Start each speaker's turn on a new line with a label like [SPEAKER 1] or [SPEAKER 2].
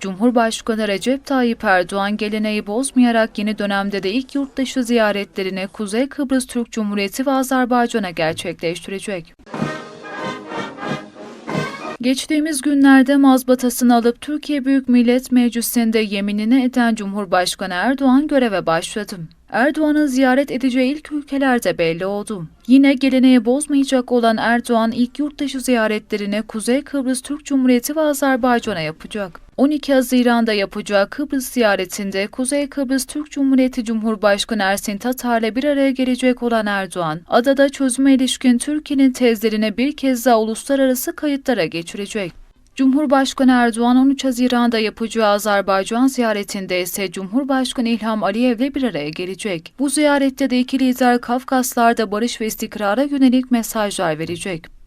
[SPEAKER 1] Cumhurbaşkanı Recep Tayyip Erdoğan geleneği bozmayarak yeni dönemde de ilk yurtdışı ziyaretlerini Kuzey Kıbrıs Türk Cumhuriyeti ve Azerbaycan'a gerçekleştirecek. Geçtiğimiz günlerde mazbatasını alıp Türkiye Büyük Millet Meclisi'nde yeminini eden Cumhurbaşkanı Erdoğan göreve başladı. Erdoğan'ın ziyaret edeceği ilk ülkelerde belli oldu. Yine geleneği bozmayacak olan Erdoğan ilk yurtdışı ziyaretlerini Kuzey Kıbrıs Türk Cumhuriyeti ve Azerbaycan'a yapacak. 12 Haziran'da yapacağı Kıbrıs ziyaretinde Kuzey Kıbrıs Türk Cumhuriyeti Cumhurbaşkanı Ersin Tatar'la bir araya gelecek olan Erdoğan, adada çözüme ilişkin Türkiye'nin tezlerini bir kez daha uluslararası kayıtlara geçirecek. Cumhurbaşkanı Erdoğan 13 Haziran'da yapacağı Azerbaycan ziyaretinde ise Cumhurbaşkanı İlham Aliyev'le bir araya gelecek. Bu ziyarette de iki lider Kafkaslar'da barış ve istikrara yönelik mesajlar verecek.